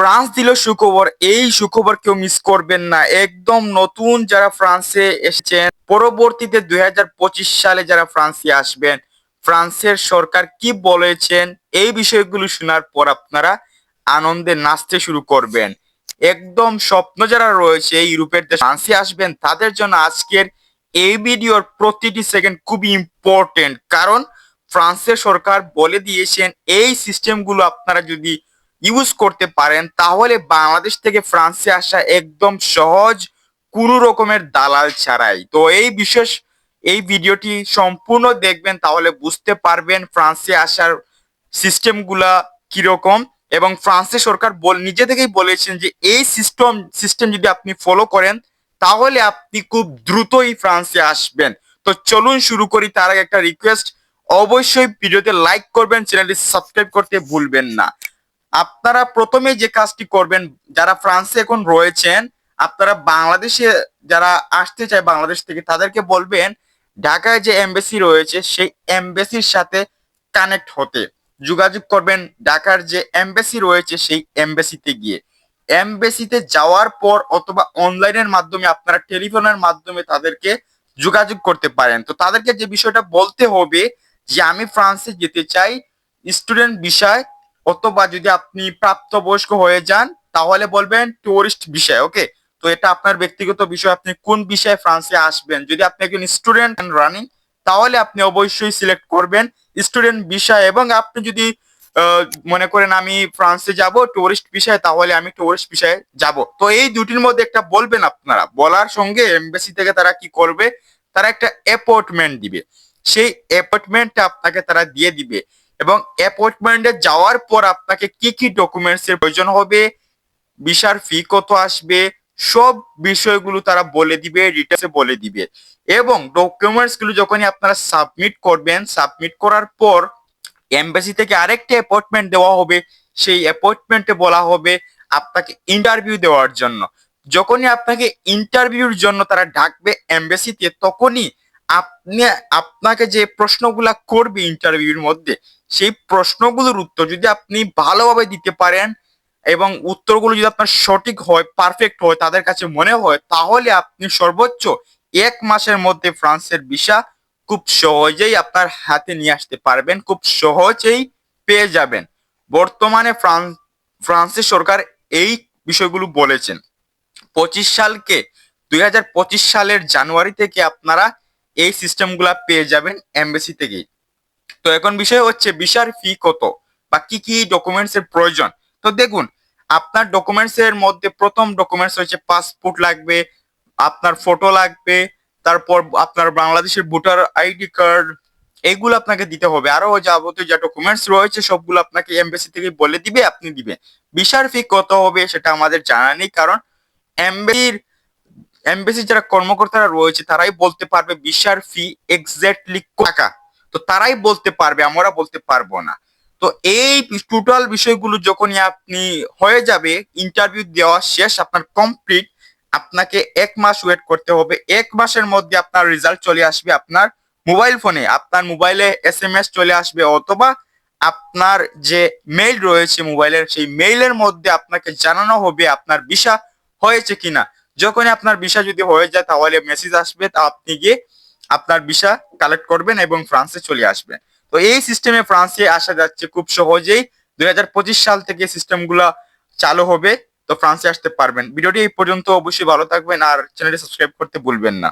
France দিল সুখবর, এই সুখবর কেউ মিস করবেন না। একদম নতুন যারা ফ্রান্সে এসেছেন, পরবর্তীতে দু হাজার পঁচিশ সালে যারা ফ্রান্সে আসবেন, ফ্রান্সের সরকার কি বলেছেন, এই বিষয়গুলো শোনার পর আপনারা আনন্দে নাচতে শুরু করবেন। একদম স্বপ্ন যারা রয়েছে ইউরোপের দেশ ফ্রান্সে আসবেন, তাদের জন্য আজকের এই ভিডিওর প্রতিটি সেকেন্ড খুবই ইম্পর্টেন্ট কারণ ফ্রান্সের সরকার বলে দিয়েছেন, এই সিস্টেমগুলো আপনারা যদি ইউজ করতে পারেন, তাহলে বাংলাদেশ থেকে ফ্রান্সে আসা একদম সহজ কোনো রকমের দালাল ছাড়াই। তো এই বিশেষ এই ভিডিওটি সম্পূর্ণ দেখবেন, তাহলে বুঝতে পারবেন ফ্রান্সে আসার সিস্টেমগুলা কীরকম। এবং ফ্রান্সের সরকার বল, নিজে থেকেই বলেছেন যে এই সিস্টেম সিস্টেম যদি আপনি ফলো করেন, তাহলে আপনি খুব দ্রুতই ফ্রান্সে আসবেন। তো চলুন শুরু করি, তার আগে একটা রিকোয়েস্ট অবশ্যই ভিডিওতে লাইক করবেন, চ্যানেলটি সাবস্ক্রাইব করতে ভুলবেন না। আপনারা প্রথমে যে কাজটি করবেন, যারা ফ্রান্সে এখন রয়েছেন, আপনারা বাংলাদেশে যারা আসতে চায় বাংলাদেশ থেকে, তাদেরকে বলবেন, ঢাকায় যে এমবেসি রয়েছে, সেই এমবেসির সাথে কানেক্ট হতে। যোগাযোগ করবেন, ঢাকার যে এমবেসি রয়েছে, সেই এমবেসিতে গিয়ে। এমবেসিতে যাওয়ার পর অথবা অনলাইনের মাধ্যমে, আপনারা টেলিফোনের মাধ্যমে তাদেরকে যোগাযোগ করতে পারেন। তো তাদেরকে যে বিষয়টা বলতে হবে, যে আমি ফ্রান্সে যেতে চাই, স্টুডেন্ট বিষয় অথবা যদি আপনি প্রাপ্তবয়স্ক হয়ে যান, তাহলে বলবেন টুরিস্ট বিষয় ওকে তো এটা আপনার ব্যক্তিগত বিষয়, আপনি কোন বিষয়ে ফ্রান্সে আসবেন? যদি আপনি একজন স্টুডেন্ট রানিং তাহলে আপনি অবশ্যই সিলেক্ট করবেন স্টুডেন্ট বিষয় এবং আপনি যদি মনে করেন আমি ফ্রান্সে যাব টুরিস্ট বিষয়ে তাহলে আমি টুরিস্ট বিষয়ে যাব। তো এই দুটির মধ্যে একটা বলবেন আপনারা, বলার সঙ্গে এমবেসি থেকে তারা কি করবে? তারা একটা অ্যাপয়েন্টমেন্ট দিবে। সেই অ্যাপয়েন্টমেন্টটা আপনাকে তারা দিয়ে দিবে। এবং অ্যাপয়েন্টমেন্টে যাওয়ার পর আপনাকে কি কি ডকুমেন্টস এর প্রয়োজন হবে ভিসার ফি কত আসবে, সব বিষয়গুলো তারা বলে দিবে ডিটেলসে বলে দিবে। এবং ডকুমেন্টসগুলো যখনই আপনারা সাবমিট করবেন সাবমিট করার পর এমবাসি থেকে আরেকটা অ্যাপয়েন্টমেন্ট দেওয়া হবে। সেই অ্যাপয়েন্টমেন্টে বলা হবে আপনাকে ইন্টারভিউ দেওয়ার জন্য। যখনই আপনাকে ইন্টারভিউর জন্য তারা ডাকবে এমবাসিতে তখনই আপনি, আপনাকে যে প্রশ্নগুলা করবে ইন্টারভিউর মধ্যে, সেই প্রশ্নগুলোর উত্তর যদি আপনি ভালোভাবে দিতে পারেন এবং উত্তরগুলো যদি আপনার সঠিক হয় পারফেক্ট হয়, তাদের কাছে মনে হয়, তাহলে আপনি সর্বোচ্চ এক মাসের মধ্যে ফ্রান্সের ভিসা খুব সহজেই আপনার হাতে নিয়ে আসতে পারবেন, খুব সহজেই পেয়ে যাবেন। বর্তমানে ফ্রান্স ফ্রান্সের সরকার এই বিষয়গুলো বলেছেন। পঁচিশ সালকে, দুই হাজার পঁচিশ সালের জানুয়ারি থেকে আপনারা এই সিস্টেমগুলা পেয়ে যাবেন এমবেসি থেকেই। তো এখন বিষয় হচ্ছে ভিসার ফি কত বা কি কি ডকুমেন্টস এর প্রয়োজন? তো দেখুন, আপনার ডকুমেন্টস এর মধ্যে প্রথম ডকুমেন্টস হচ্ছে পাসপোর্ট লাগবে, আপনার ফটো লাগবে, তারপর আপনার বাংলাদেশের ভোটার আইডি কার্ড এইগুলো আপনাকে দিতে হবে। আরও যাবতীয় যা ডকুমেন্টস রয়েছে, সবগুলো আপনাকে এমবেসি থেকে বলে দিবে, আপনি দিবেন। ভিসার ফি কত হবে সেটা আমাদের জানা নেই, কারণ এমবেসির এমবেসি যারা কর্মকর্তারা রয়েছে, তারাই বলতে পারবে ভিসার ফি এক্স্যাক্টলি টাকা। তো তারাই বলতে পারবে, আমরা বলতে পারব না। তো এই টোটাল বিষয়গুলো যখনই আপনি হয়ে যাবে ইন্টারভিউ দেওয়া শেষ, আপনার কমপ্লিট আপনাকে এক মাস ওয়েট করতে হবে। এক মাসের মধ্যে আপনার রেজাল্ট চলে আসবে আপনার মোবাইল ফোনে আপনার মোবাইলে এস এম এস চলে আসবে অথবা আপনার যে মেইল রয়েছে মোবাইলের সেই মেইলের মধ্যে আপনাকে জানানো হবে আপনার ভিসা হয়েছে কিনা। যখনই আপনার ভিসা যদি হয়ে যায়, তাহলে মেসেজ আসবে, তা আপনি গিয়ে আপনার ভিসা কালেক্ট করবেন এবং ফ্রান্সে চলে আসবেন। তো এই সিস্টেমে ফ্রান্সে আসা যাচ্ছে খুব সহজেই। দুই হাজার পঁচিশ সাল থেকে সিস্টেমগুলো চালু হবে, তো ফ্রান্সে আসতে পারবেন। ভিডিওটি এই পর্যন্ত, অবশ্যই ভালো থাকবেন, আর চ্যানেলটি সাবস্ক্রাইব করতে ভুলবেন না।